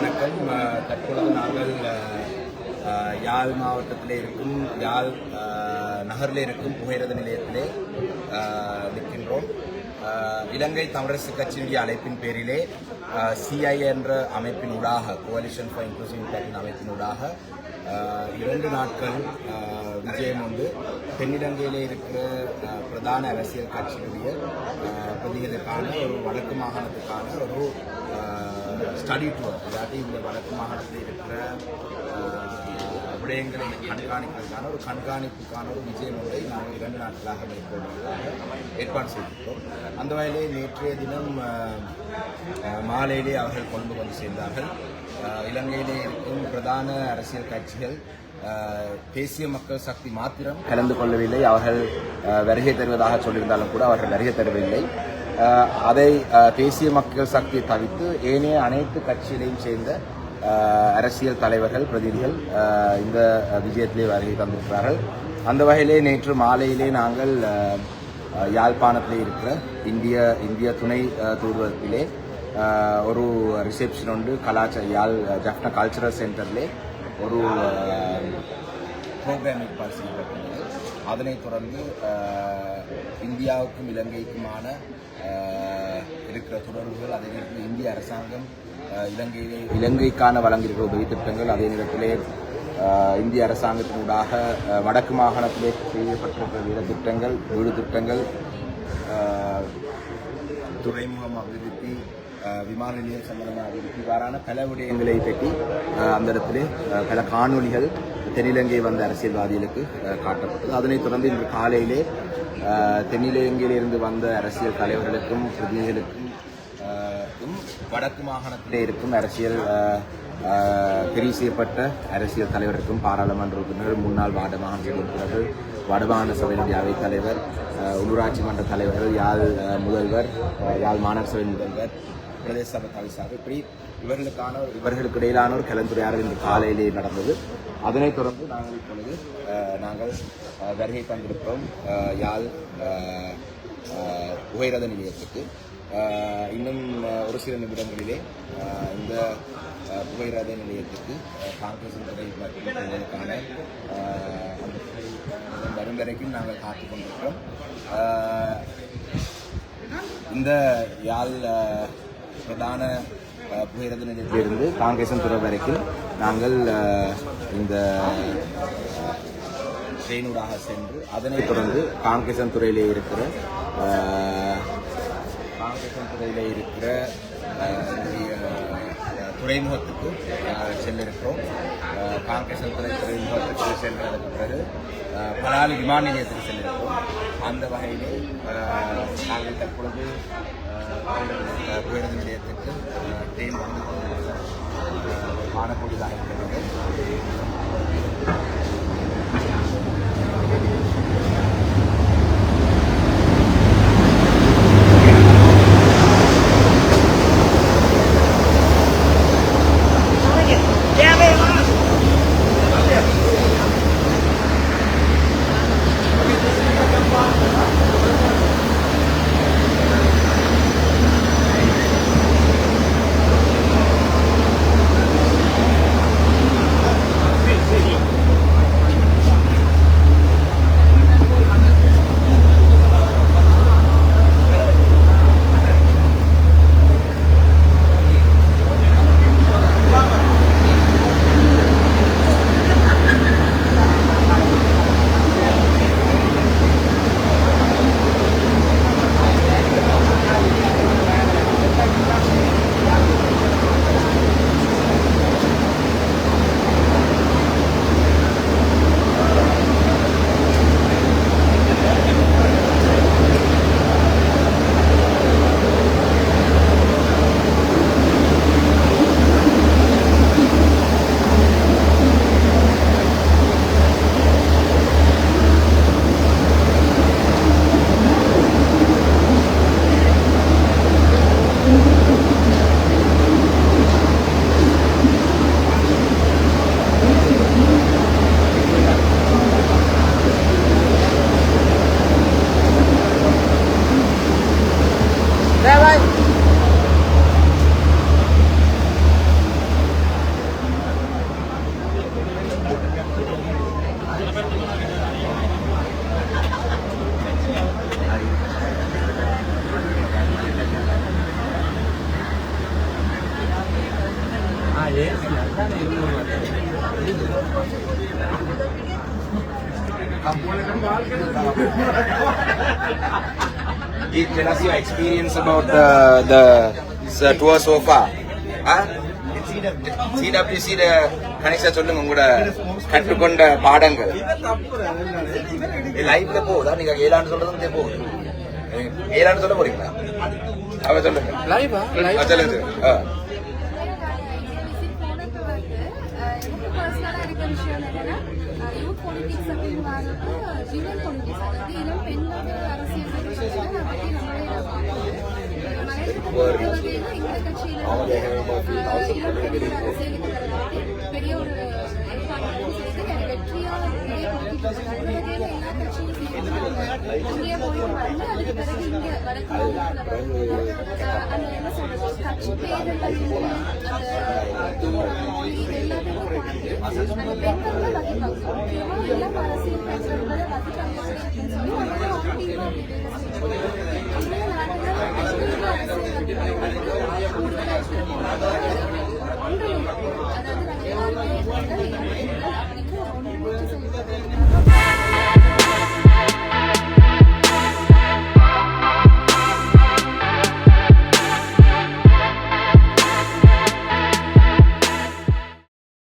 வணக்கம். தற்பொழுது நாங்கள் யாழ் மாவட்டத்தில் இருக்கும் யாழ் நகரில் இருக்கும் புகையிரத நிலையத்திலே நிற்கின்றோம். இலங்கை தமிழரசு கட்சியினுடைய அழைப்பின் பேரிலே சிஐ என்ற அமைப்பின் ஊடாக கோலிஷன் ஃபார் இன்க்ளூசிவ் இம்பாக்டின் அமைப்பின் ஊடாக இரண்டு நாட்கள் விஜயம் வந்து தென்னிலங்கையிலே இருக்கிற பிரதான அரசியல் கட்சியினுடைய பிரதிகளுக்கான ஒரு வடக்கு மாகாணத்துக்கான ஒரு ஸ்டடி டூர் அதாவது இந்த வடக்கு மாகாணத்தில் இருக்கிற விடயங்களை கண்காணிப்பதற்கான ஒரு கண்காணிப்புக்கான ஒரு விஜயம் ஒன்றை நாங்கள் இரண்டு நாட்களாக மேற்கொள்வதற்காக ஏற்பாடு செய்திருக்கிறோம். அந்த வகையிலே நேற்றைய தினம் மாலையிலே அவர்கள் கொண்டு வந்து சேர்ந்தார்கள். இலங்கையிலே இருக்கும் பிரதான அரசியல் கட்சிகள் தேசிய மக்கள் சக்தி மாத்திரம் கலந்து கொள்ளவில்லை. அவர்கள் வருகை தருவதாக சொல்லியிருந்தாலும் கூட அவர்கள் வருகை தருவதில்லை அதை தேசிய மக்கள் சக்தியை தவிர்த்து ஏனைய அனைத்து கட்சிகளையும் சேர்ந்த அரசியல் தலைவர்கள் பிரதிநிதிகள் இந்த விஜயத்திலே வருகை தந்திருக்கிறார்கள். அந்த வகையிலே நேற்று மாலையிலே நாங்கள் யாழ்ப்பாணத்தில் இருக்கிற இந்திய இந்திய துணை அஹ், ஒரு ரிசப்ஷன் உண்டு. கலாச்சார யாழ் ஜஃப்ன கல்ச்சரல் சென்டர்லே ஒரு ப்ரோக்ராமிங் ஏற்பாடு செய்யப்பட்டுள்ளது அதனைத் தொடர்ந்து இந்தியாவுக்கும் இலங்கைக்குமான இருக்கிற தொடர்புகள் அதே நேரத்தில் இந்திய அரசாங்கம் இலங்கையிலே இலங்கைக்கான வழங்கியிருக்கிற உதவி திட்டங்கள் அதே நேரத்திலே இந்திய அரசாங்கத்தினூடாக வடக்கு மாகாணத்திலே செய்யப்பட்டிருக்கிற வீர திட்டங்கள் வீடு திட்டங்கள் துறைமுகம் அபிவிருத்தி விமான நிலையம் சம்பந்தமாக இவ்வாறான பல விடயங்களை பற்றி அந்த இடத்திலே பல காணொலிகள் தென்னிலங்கை வந்த அரசியல்வாதிகளுக்கு காட்டப்பட்டது. அதனைத் தொடர்ந்து இன்று காலையிலே தென்னிலங்கையிலிருந்து வந்த அரசியல் தலைவர்களுக்கும் பிரதிநிதிகளுக்கும் வடக்கு மாகாணத்திலே இருக்கும் அரசியல் தெரிவு செய்யப்பட்ட அரசியல் தலைவருக்கும் பாராளுமன்ற உறுப்பினர்கள் முன்னாள் வார்டு மாகாண உறுப்பினர்கள் வடமாகாண சபையினுடைய அவைத் தலைவர் உள்ளூராட்சி மன்ற தலைவர்கள் யாழ் முதல்வர் யாழ் மாநகர சபை முதல்வர் பிரதேச சபை தவிசாக இப்படி இவர்களுக்கான இவர்களுக்கு இடையிலான ஒரு கலந்துரையாடல் இன்று காலையிலே நடந்தது. அதனைத் தொடர்ந்து நாங்கள் இப்பொழுது நாங்கள் வருகை தந்திருக்கிறோம். யாழ் உயரத நிலையத்துக்கு. இன்னும் ஒரு சில நிமிடங்களிலே இந்த அஹ், புகையிரத நிலையத்துக்கு காங்கிரஸ் துறை வரும் வரைக்கும் நாங்கள் காத்து கொண்டிருக்கிறோம். இந்த யாழ் பிரதான புகையிரத நிலையத்திலிருந்து காங்கேசன் துறை வரைக்கும் நாங்கள் இந்த ட்ரெயினூடாக சென்று அதனைத் தொடர்ந்து காங்கேசன் துறையிலே இருக்கிற காங்கேசன் துறையிலே இருக்கிற துறைமுகத்துக்கு அஹ், செல்ல இருக்கிறோம் காங்கேசன் துறை துறைமுகத்துக்கு சென்றதற்கு பிறகு பலாலி விமான நிலையத்துக்கு செல்ல இருக்கிறோம் அந்த வகையிலே நாங்கள் தற்பொழுது பேருந்து நிலையத்திற்கு அஹ், ட்ரெயின் வந்து அஹ், காணக்கூடியதாக இருக்கிறது Please tell us your experience about the, the tour so far. Huh? ல கணேசா சொல்லுங்க உங்களோட கற்றுக்கொண்ட பாடங்கள். லைவ்ல போகுதா நீங்க ஏழாண்டு சொல்றது போகுது. ஏழாண்டு சொல்ல போறீங்களா? அவ சொல்லுங்க. சொல்லுங்க. எல்லாத்தையுமே கொண்டு அந்த பெண்களை மதிப்பாங்க முக்கியமா எல்லாம் அரசியல் பேசுறவங்களை மதிப்பாங்க அப்படின்னு சொல்லி அவங்க